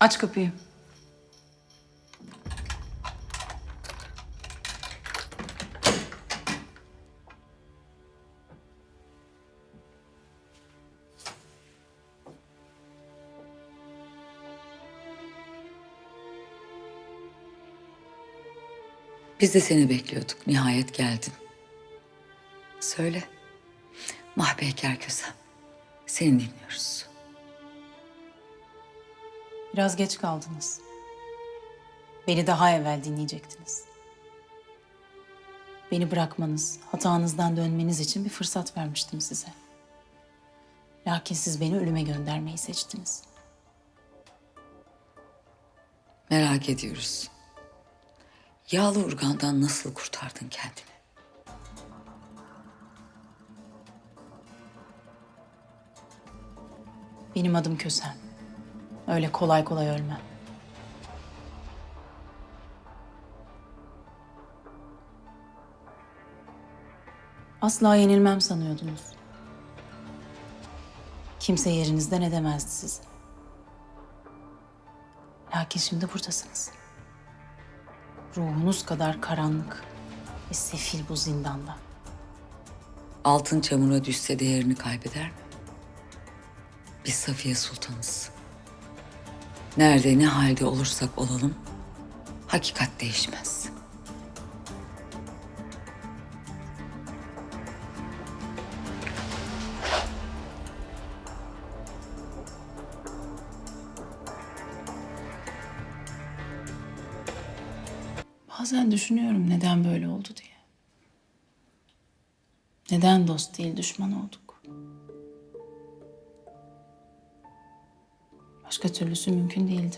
Aç kapıyı. Biz de seni bekliyorduk. Nihayet geldin. Söyle. Mahpeyker Kösem. Seni dinliyoruz. Biraz geç kaldınız. Beni daha evvel dinleyecektiniz. Beni bırakmanız, hatanızdan dönmeniz için bir fırsat vermiştim size. Lakin siz beni ölüme göndermeyi seçtiniz. Merak ediyoruz. Yağlı urgandan nasıl kurtardın kendini? Benim adım Kösen. Öyle kolay kolay ölmem. Asla yenilmem sanıyordunuz. Kimse yerinizden edemezdi sizi. Lakin şimdi buradasınız. Ruhunuz kadar karanlık ve sefil bu zindanda. Altın çamura düşse değerini kaybeder mi? Biz Safiye Sultanız. Nerede ne halde olursak olalım, hakikat değişmez. Bazen düşünüyorum neden böyle oldu diye. Neden dost değil düşman olduk? Başka türlüsü mümkün değildi.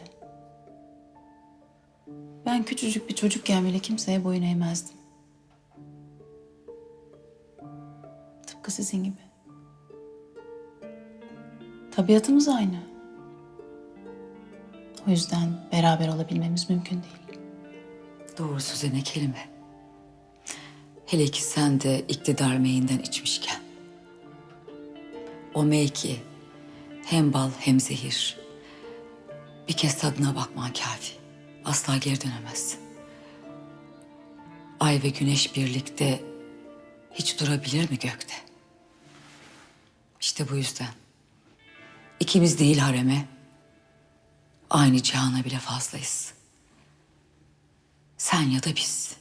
Ben küçücük bir çocukken bile kimseye boyun eğmezdim. Tıpkı sizin gibi. Tabiatımız aynı. O yüzden beraber olabilmemiz mümkün değil. Doğrusu Zene kelime. Hele ki sen de iktidar meyinden içmişken. O mey ki hem bal hem zehir. Bir kez tadına bakman kafi. Asla geri dönemezsin. Ay ve güneş birlikte hiç durabilir mi gökte? İşte bu yüzden. ikimiz değil hareme, aynı cihana bile fazlayız. Sen ya da biz.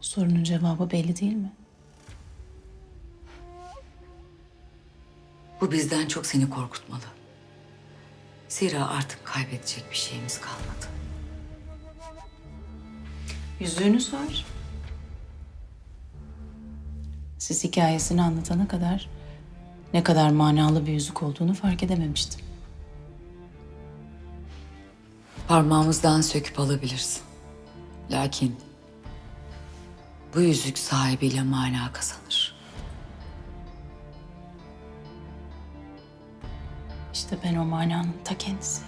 Sorunun cevabı belli değil mi? Bu bizden çok seni korkutmalı. Zira artık kaybedecek bir şeyimiz kalmadı. Yüzüğünüz var. Siz hikayesini anlatana kadar ne kadar manalı bir yüzük olduğunu fark edememiştim. Parmağımızdan söküp alabilirsin. Lakin bu yüzük sahibiyle mana kazanır. İşte ben o mananın ta kendisi.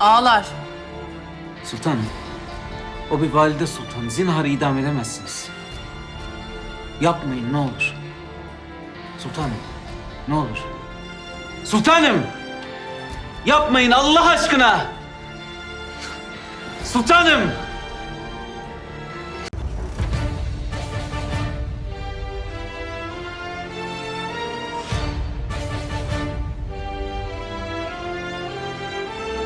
Ağlar. Sultanım, o bir valide sultan. Zinharı idam edemezsiniz. Yapmayın ne olur. Sultanım, ne olur. Sultanım! Yapmayın Allah aşkına! Sultanım!